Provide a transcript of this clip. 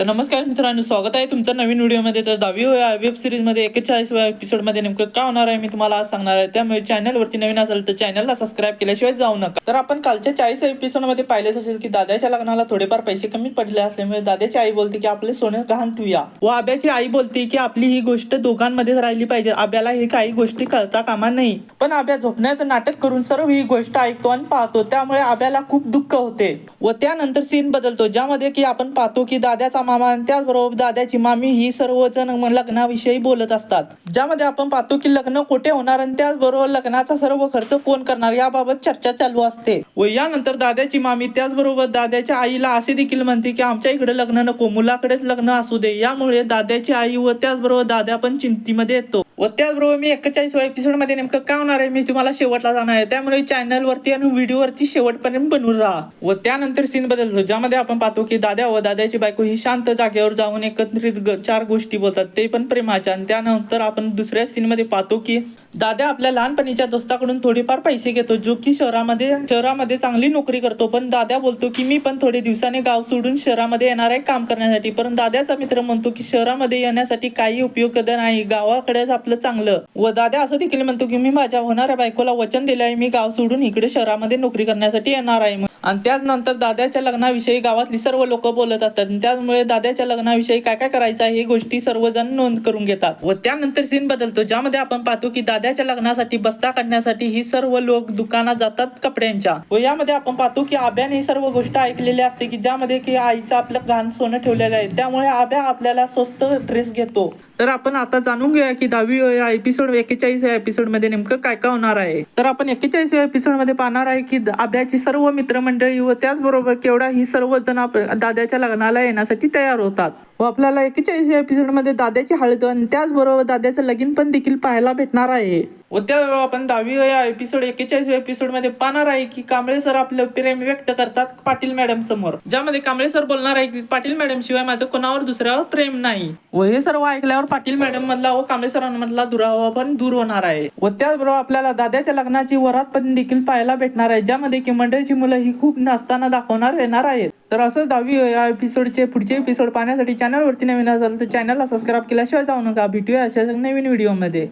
तर नमस्कार मित्रांनो स्वागत आहे तुमचं नवीन व्हिडिओमध्ये. तर दहावी वेब सिरीजमध्ये एकेचाळीसव्या एपिसोडमध्ये नेमकं काय होणार आहे मी तुम्हाला आज सांगणार आहे. त्यामुळे चॅनलवरती नवीन असेल तर चॅनलला सबस्क्राईब केल्याशिवाय जाऊ नका. तर आपण कालच्या चाळीस एपिसोडमध्ये पाहिलेच असेल की दादाच्या लग्नाला थोडेफार पैसे कमी पडले असल्यामुळे दादाची आई बोलते की आपले सोनं गहाण ठेवूया व आब्याची आई बोलते की आपली ही गोष्ट दोघांमध्येच राहिली पाहिजे. आब्याला ही काही गोष्टी कळता कामा नाही. पण आब्या झोपण्याचं नाटक करून सर्व ही गोष्ट ऐकतो आणि पाहतो. त्यामुळे आब्याला खूप दुःख होते. व त्यानंतर सीन बदलतो ज्यामध्ये की आपण पाहतो की दादाचा मामा आणि त्याचबरोबर दाद्याची मामी ही सर्वजण लग्नाविषयी बोलत असतात. ज्यामध्ये आपण पाहतो की लग्न कुठे होणार आणि त्याचबरोबर लग्नाचा सर्व खर्च कोण करणार याबाबत चर्चा चालू असते. व यानंतर दादाची मामी त्याचबरोबर दाद्याच्या आईला असे देखील म्हणते की आमच्या इकडे लग्न नको मुलाकडेच लग्न असू दे. यामुळे दाद्याची आई व त्याचबरोबर दादा पण चिंतीमध्ये येतो. व त्याचबरोबर मी एकेचाळीस एपिसोडमध्ये नेमकं काय होणार आहे? मी तुम्हाला शेवटला जाणार आहे. त्यामुळे चॅनलवरती आणि व्हिडिओवरती शेवटपर्यंत बनवून राहा. व त्यानंतर सीन बदलतो. ज्यामध्ये आपण पाहतो की दाद्या व दाद्याची बायको ही शांत जागेवर जाऊन एकत्रित ग- चार गोष्टी बोलतात. ते पण प्रेमाच्या आणि त्यानंतर आपण दुसऱ्या सीनमध्ये पाहतो की दाद्या आपल्या लहानपणीच्या दोस्ताकडून थोडेफार पैसे घेतो जो की शहरामध्ये शहरामध्ये चांगली नोकरी करतो. पण दाद्या बोलतो की मी पण थोडे दिवसाने गाव सोडून शहरामध्ये येणार आहे काम करण्यासाठी. पण दाद्याचा मित्र म्हणतो की शहरामध्ये येण्यासाठी काही उपयोग नाही. गावाकडेच आपलं चांगलं. व दादा असं देखील म्हणतो की मी माझ्या होणाऱ्या बायकोला वचन दिले आहे मी गाव सोडून इकडे शहरामध्ये नोकरी करण्यासाठी येणार आहे. आणि त्याच नंतर दाद्याच्या लग्नाविषयी गावातली सर्व लोक बोलत असतात. आणि त्यामुळे दाद्याच्या लग्नाविषयी काय काय करायचं हे गोष्टी सर्वजण नोंद करून घेतात. व त्यानंतर सीन बदलतो ज्यामध्ये आपण पाहतो की दाद्याच्या लग्नासाठी बस्ता काढण्यासाठी ही सर्व लोक दुकानात जातात कपड्यांच्या. व यामध्ये आपण पाहतो की आब्याने ही सर्व गोष्ट ऐकलेली असते की ज्यामध्ये की आईचं आपलं घाण सोनं ठेवलेलं आहे. त्यामुळे आब्या आपल्याला स्वस्त ड्रेस घेतो. तर आपण आता जाणून घेऊया की दहावी या एपिसोड एकेचाळीस या एपिसोडमध्ये नेमकं काय काय होणार आहे. तर आपण एकेचाळीस या एपिसोडमध्ये पाहणार आहे की आब्याची सर्व मित्र मंडळी व त्याचबरोबर केवढा ही सर्वजण आप- दाद्याच्या लग्नाला येण्यासाठी तयार होतात. व आपल्याला एकेचाळीस एपिसोडमध्ये मध्ये दाद्याची हळद आणि त्याचबरोबर दाद्याचं लगीन पण देखील पाहायला भेटणार आहे. व त्याचबरोबर आपण दहावी या एपिसोड एक्केचाळीस एपिसोडमध्ये पाहणार आहे की कांबळे सर आपलं प्रेम व्यक्त करतात पाटील मॅडम समोर. ज्यामध्ये कांबळे सर बोलणार आहे की पाटील मॅडम शिवाय माझं कोणावर दुसऱ्यावर प्रेम नाही. व हे सर्व ऐकल्यावर पाटील मॅडम मधला व कांबळे सरांमधला दुरावा पण दूर होणार आहे. व त्याचबरोबर आपल्याला दादाच्या लग्नाची वरात पण देखील पाहायला भेटणार आहे. ज्यामध्ये की मंडळीची मुलं ही खूप नाचताना दाखवणार येणार आहेत. तर असंच दहावी या एपिसोडचे पुढचे एपिसोड पाहण्यासाठी चॅनलवरती नवीन असाल तर चॅनलला सबस्क्राईब केल्याशिवाय जाऊ नका. भेटूया अशा नवीन व्हिडिओमध्ये